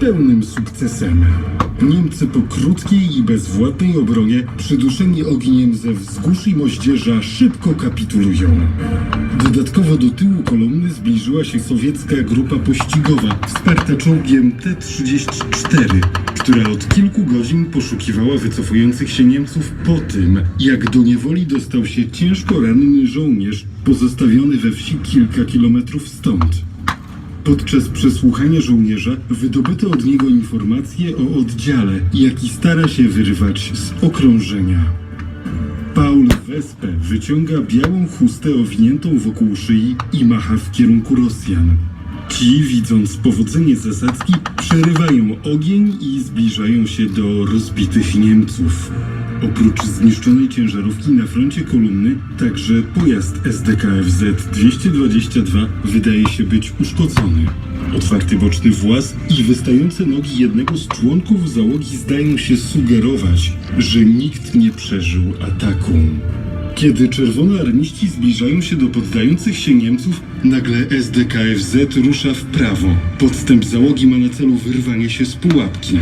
pełnym sukcesem. Niemcy po krótkiej i bezwładnej obronie, przyduszeni ogniem ze wzgórz i moździerza, szybko kapitulują. Dodatkowo do tyłu kolumny zbliżyła się sowiecka grupa pościgowa, wsparta czołgiem T-34, która od kilku godzin poszukiwała wycofujących się Niemców po tym, jak do niewoli dostał się ciężko ranny żołnierz pozostawiony we wsi kilka kilometrów stąd. Podczas przesłuchania żołnierza wydobyto od niego informacje o oddziale, jaki stara się wyrwać z okrążenia. Paul Wespe wyciąga białą chustę owiniętą wokół szyi i macha w kierunku Rosjan. Ci, widząc powodzenie zasadzki, przerywają ogień i zbliżają się do rozbitych Niemców. Oprócz zniszczonej ciężarówki na froncie kolumny, także pojazd SDKFZ 222 wydaje się być uszkodzony. Otwarty boczny właz i wystające nogi jednego z członków załogi zdają się sugerować, że nikt nie przeżył ataku. Kiedy czerwonoarmiści zbliżają się do poddających się Niemców, nagle SDKFZ rusza w prawo. Podstęp załogi ma na celu wyrwanie się z pułapki.